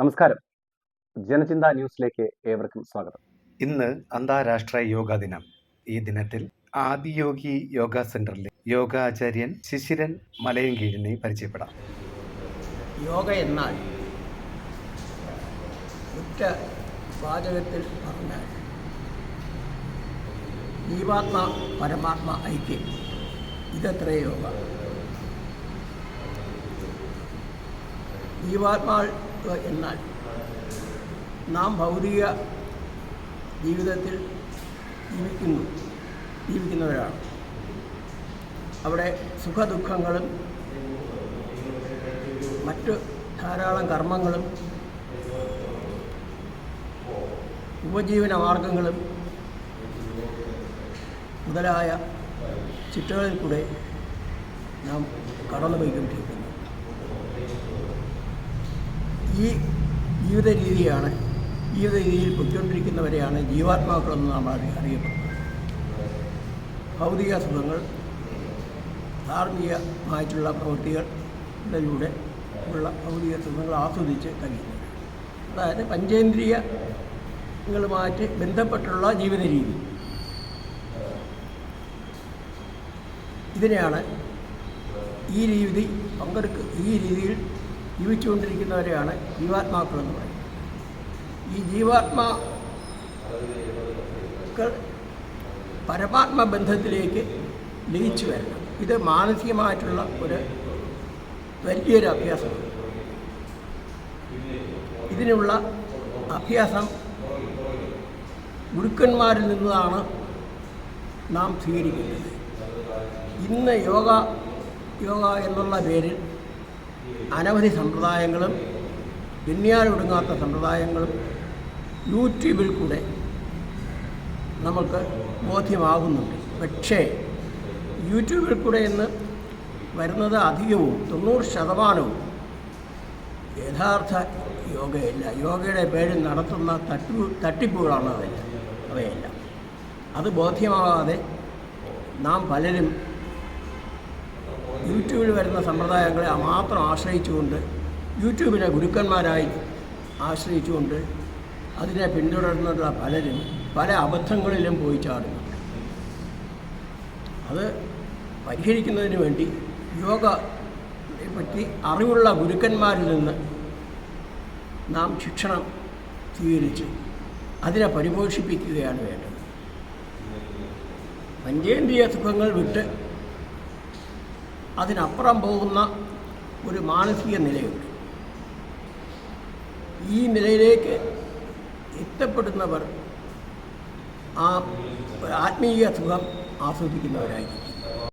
നമസ്കാരം. ജനചിന്ത ന്യൂസിലേക്ക് ഏവർക്കും സ്വാഗതം. ഇന്ന് അന്താരാഷ്ട്ര യോഗാ ദിനം. ഈ ദിനത്തിൽ ആദിയോഗി യോഗ സെന്ററിലെ യോഗാചാര്യൻ ശിശിരൻ മലയങ്കീഴിനെ പരിചയപ്പെടാം. യോഗ എന്നാൽ ഒറ്റ വാചകത്തിൽ പറഞ്ഞാൽ ജീവാത്മ പരമാത്മ ഐക്യം. ഇതത്ര യോഗ. ജീവാത്മാ എന്നാൽ നാം ഭൗതിക ജീവിതത്തിൽ ജീവിക്കുന്നു ജീവിക്കുന്നവരാണ്. അവിടെ സുഖദുഃഖങ്ങളും മറ്റു ധാരാളം കർമ്മങ്ങളും ഉപജീവന മാർഗങ്ങളും മുതലായ ചിട്ടകളിൽ കൂടെ നാം കടന്നുപോയിക്കൊണ്ടിരിക്കുന്നു. ഈ ജീവിത രീതിയാണ് ജീവിത രീതിയിൽ പൊയ്ക്കൊണ്ടിരിക്കുന്നവരെയാണ് ജീവാത്മാക്കളെന്ന് നാം അറി- അറിയപ്പെടുന്നത് ഭൗതിക സുഖങ്ങൾ ധാർമ്മികമായിട്ടുള്ള പ്രവൃത്തികളിലൂടെ ഉള്ള ഭൗതിക സുഖങ്ങൾ ആസ്വദിച്ച് കഴിയുന്നു അതായത് പഞ്ചേന്ദ്രിയങ്ങളുമായിട്ട് ബന്ധപ്പെട്ടുള്ള ജീവിത രീതി. ഇതിനെയാണ് ഈ രീതി പങ്കെടുക്ക ഈ രീതിയിൽ ജീവിച്ചുകൊണ്ടിരിക്കുന്നവരെയാണ് ജീവാത്മാക്കളെന്ന് പറയുന്നത്. ഈ ജീവാത്മാക്കൾ പരമാത്മ ബന്ധത്തിലേക്ക് ലയിച്ചു വരണം. ഇത് മാനസികമായിട്ടുള്ള ഒരു വലിയൊരു അഭ്യാസമാണ്. ഇതിനുള്ള അഭ്യാസം ഗുരുക്കന്മാരിൽ നിന്നാണ് നാം സ്വീകരിക്കുന്നത് ഇന്ന് യോഗ യോഗ എന്നുള്ള പേരിൽ അനവധി സമ്പ്രദായങ്ങളും പിന്നിയാലൊടുങ്ങാത്ത സമ്പ്രദായങ്ങളും യൂട്യൂബിൽ കൂടെ നമുക്ക് ബോധ്യമാകുന്നുണ്ട്. പക്ഷേ യൂട്യൂബിൽ കൂടെ ഇന്ന് വരുന്നത് അധികവും തൊണ്ണൂറ് ശതമാനവും യഥാർത്ഥ യോഗയല്ല. യോഗയുടെ പേരിൽ നടത്തുന്ന തട്ടിപ്പ് തട്ടിപ്പുകളാണ് അതെല്ലാം അവയെല്ലാം. അത് ബോധ്യമാകാതെ നാം പലരും യൂട്യൂബിൽ വരുന്ന സമ്പ്രദായങ്ങളെ മാത്രം ആശ്രയിച്ചുകൊണ്ട് യൂട്യൂബിനെ ഗുരുക്കന്മാരായി ആശ്രയിച്ചുകൊണ്ട് അതിനെ പിന്തുടർന്നുള്ള പലരും പല അബദ്ധങ്ങളിലും പോയി ചാടുന്നുണ്ട്. അത് പരിഹരിക്കുന്നതിന് വേണ്ടി യോഗ പറ്റി അറിവുള്ള ഗുരുക്കന്മാരിൽ നിന്ന് നാം ശിക്ഷണം സ്വീകരിച്ച് അതിനെ പരിപോഷിപ്പിക്കുകയാണ് വേണ്ടത്. പഞ്ചേന്ദ്രിയ സുഖങ്ങൾ വിട്ട് അതിനപ്പുറം പോകുന്ന ഒരു മാനസിക നിലയുണ്ട്. ഈ നിലയിലേക്ക് എത്തപ്പെടുന്നവർ ആ ആത്മീയ സുഖം ആസ്വദിക്കുന്നവരായിരിക്കും.